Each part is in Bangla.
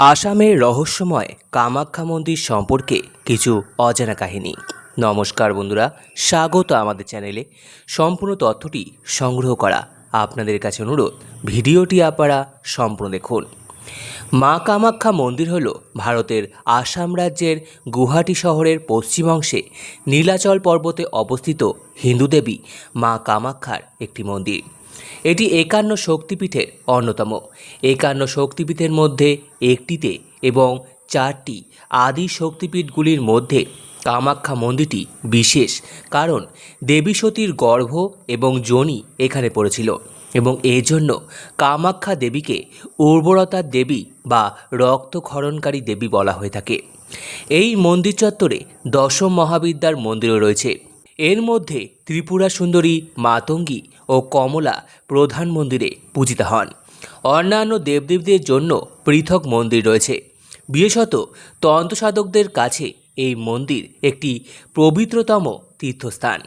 আসামের রহস্যময় কামাখ্যা মন্দির সম্পর্কে কিছু অজানা কাহিনী। নমস্কার বন্ধুরা, স্বাগত আমাদের চ্যানেলে। সম্পূর্ণ তথ্যটি সংগ্রহ করা আপনাদের কাছে অনুরোধ, ভিডিওটি আপনারা সম্পূর্ণ দেখুন। মা কামাখ্যা মন্দির হল ভারতের আসাম রাজ্যের গুয়াহাটি শহরের পশ্চিম অংশে নীলাচল পর্বতে অবস্থিত হিন্দু দেবী মা কামাখ্যার একটি মন্দির। এটি একান্ন শক্তিপীঠের অন্যতম। একান্ন শক্তিপীঠের মধ্যে একটিতে এবং চারটি আদি শক্তিপীঠগুলির মধ্যে কামাখ্যা মন্দিরটি বিশেষ, কারণ দেবী সতীর গর্ভ এবং যোনি এখানে পড়েছিল এবং এই জন্য কামাখ্যা দেবীকে উর্বরতার দেবী বা রক্তক্ষরণকারী দেবী বলা হয়ে থাকে। এই মন্দির চত্বরে দশম মহাবিদ্যার মন্দিরও রয়েছে। এর মধ্যে ত্রিপুরা সুন্দরী মাতঙ্গী ও কমলা প্রধান মন্দিরে পূজিত হন। অন্যান্য দেবদেবীদের জন্য পৃথক মন্দির রয়েছে। বিশেষত তন্ত্রসাধকদের কাছে এই মন্দির একটি পবিত্রতম তীর্থস্থান।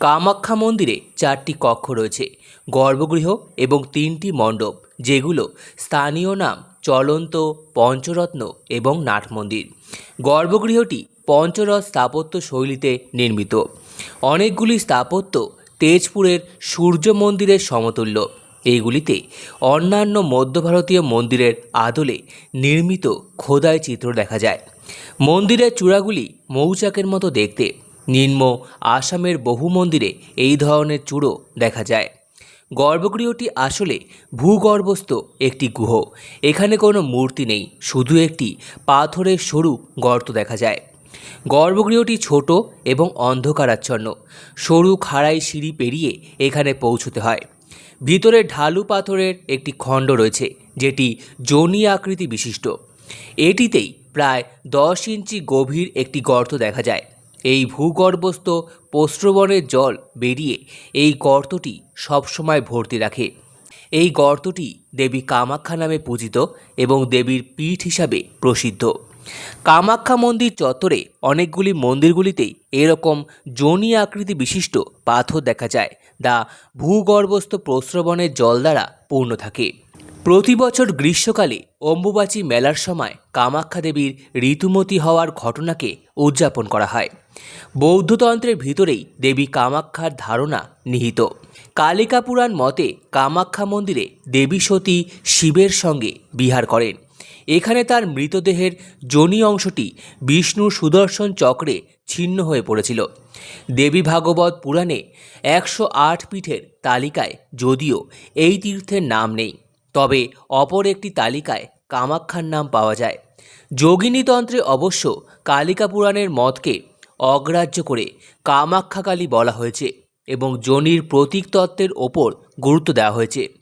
কামাখ্যা মন্দিরে চারটি কক্ষ রয়েছে, গর্ভগৃহ এবং তিনটি মণ্ডপ, যেগুলো স্থানীয় নাম চলন্ত, পঞ্চরত্ন এবং নাট মন্দির। গর্ভগৃহটি পঞ্চরথ স্থাপত্য শৈলীতে নির্মিত। অনেকগুলি স্থাপত্য তেজপুরের সূর্য মন্দিরের সমতুল্য। এইগুলিতে অন্যান্য মধ্য ভারতীয় মন্দিরের আদলে নির্মিত খোদাই চিত্র দেখা যায়। মন্দিরের চূড়াগুলি মৌচাকের মতো দেখতে। নিম্ন আসামের বহু মন্দিরে এই ধরনের চূড়ো দেখা যায়। গর্ভগৃহটি আসলে ভূগর্ভস্থ একটি গুহ। এখানে কোনো মূর্তি নেই, শুধু একটি পাথরের সরু গর্ত দেখা যায়। গর্ভগৃহটি ছোট এবং অন্ধকারাচ্ছন্ন। সরু খাড়াই সিঁড়ি পেরিয়ে এখানে পৌঁছতে হয়। ভিতরে ঢালু পাথরের একটি খণ্ড রয়েছে, যেটি জনি আকৃতি বিশিষ্ট। এটিতেই প্রায় দশ ইঞ্চি গভীর একটি গর্ত দেখা যায়। এই ভূগর্ভস্থ প্রস্রবণের জল বেরিয়ে এই গর্তটি সবসময় ভর্তি রাখে। এই গর্তটি দেবী কামাখ্যা নামে পূজিত এবং দেবীর পীঠ হিসাবে প্রসিদ্ধ। কামাখ্যা মন্দির চত্বরে অনেকগুলি মন্দিরগুলিতেই এরকম জনি আকৃতি বিশিষ্ট পাথর দেখা যায় যা ভূগর্ভস্থ প্রস্রবণের জল দ্বারা পূর্ণ থাকে। প্রতি বছর গ্রীষ্মকালে অম্বুবাচী মেলার সময় কামাখ্যা দেবীর ঋতুমতী হওয়ার ঘটনাকে উদযাপন করা হয়। বৌদ্ধতন্ত্রের ভিতরেই দেবী কামাখ্যার ধারণা নিহিত। কালিকা পুরাণ মতে কামাখ্যা মন্দিরে দেবী সতী শিবের সঙ্গে বিহার করেন। এখানে তার মৃতদেহের যোনি অংশটি বিষ্ণুর সুদর্শন চক্রে ছিন্ন হয়ে পড়েছিল। দেবী ভাগবত পুরাণে একশো আট পীঠের তালিকায় যদিও এই তীর্থের নাম নেই, তবে অপর একটি তালিকায় কামাখ্যার নাম পাওয়া যায়। যোগিনীতন্ত্রে অবশ্য কালিকা পুরাণের মতকে অগ্রাহ্য করে কামাখ্যাকালী বলা হয়েছে এবং যোনির প্রতীক তত্ত্বের ওপর গুরুত্ব দেওয়া হয়েছে।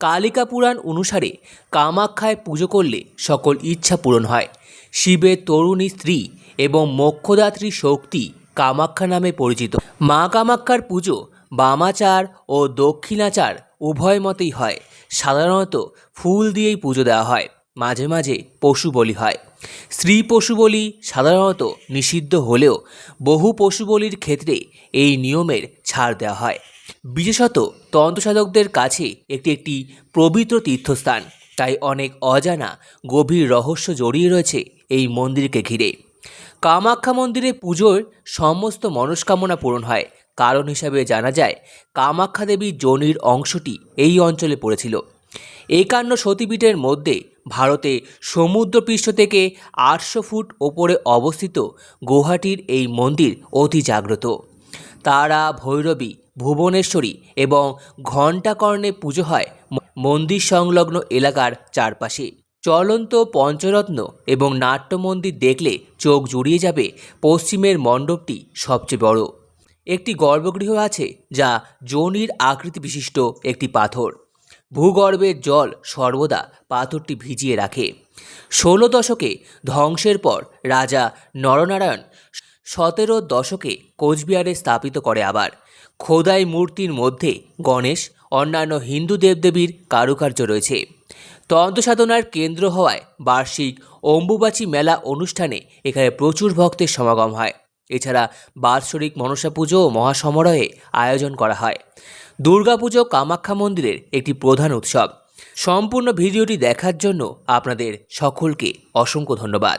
কালিকা পুরাণ অনুসারে কামাখ্যায় পুজো করলে সকল ইচ্ছা পূরণ হয়। শিবের তরুণী স্ত্রী এবং মোক্ষদাত্রী শক্তি কামাখ্যা নামে পরিচিত। মা কামাখ্যার পুজো বামাচার ও দক্ষিণাচার উভয় মতেই হয়। সাধারণত ফুল দিয়েই পুজো দেওয়া হয়। মাঝে মাঝে পশু বলি হয়। স্ত্রী পশু বলি সাধারণত নিষিদ্ধ হলেও বহু পশু বলির ক্ষেত্রে এই নিয়মের ছাড় দেওয়া হয়। বিশেষত তন্ত্রসাধকদের কাছে একটি একটি পবিত্র তীর্থস্থান। তাই অনেক অজানা, গভীর রহস্য জড়িয়ে রয়েছে এই মন্দিরকে ঘিরে। কামাখ্যা মন্দিরে পুজোর সমস্ত মনস্কামনা পূরণ হয়। কারণ হিসাবে জানা যায়, কামাখ্যা দেবীর যোনির অংশটি এই অঞ্চলে পড়েছিল। একান্ন সতীপীঠের মধ্যে ভারতে সমুদ্রপৃষ্ঠ থেকে আটশো ফুট ওপরে অবস্থিত গুয়াহাটির এই মন্দির অতি জাগ্রত। তারা ভৈরবী ভুবনেশ্বরী এবং ঘণ্টাকর্ণে পুজো হয় মন্দির সংলগ্ন এলাকার চারপাশে। চলন্ত পঞ্চরত্ন এবং নাট্য মন্দির দেখলে চোখ জুড়িয়ে যাবে পশ্চিমের মণ্ডপটি সবচেয়ে বড়। একটি গর্ভগৃহ আছে যা যোনির আকৃতি বিশিষ্ট একটি পাথর। ভূগর্ভের জল সর্বদা পাথরটি ভিজিয়ে রাখে। ষোলো দশকে ধ্বংসের পর রাজা নরনারায়ণ সতেরো দশকে কোচবিহারে স্থাপিত করে আবার। খোদাই মূর্তির মধ্যে গণেশ, অন্যান্য হিন্দু দেবদেবীর কারুকার্য রয়েছে। তন্ত্রসাধনার কেন্দ্র হওয়ায় বার্ষিক অম্বুবাচী মেলা অনুষ্ঠানে এখানে প্রচুর ভক্তের সমাগম হয়। এছাড়া বাৎসরিক মনসা পুজো ও মহাসমারোহে আয়োজন করা হয়। দুর্গাপুজো কামাখ্যা মন্দিরের একটি প্রধান উৎসব। সম্পূর্ণ ভিডিওটি দেখার জন্য আপনাদের সকলকে অসংখ্য ধন্যবাদ।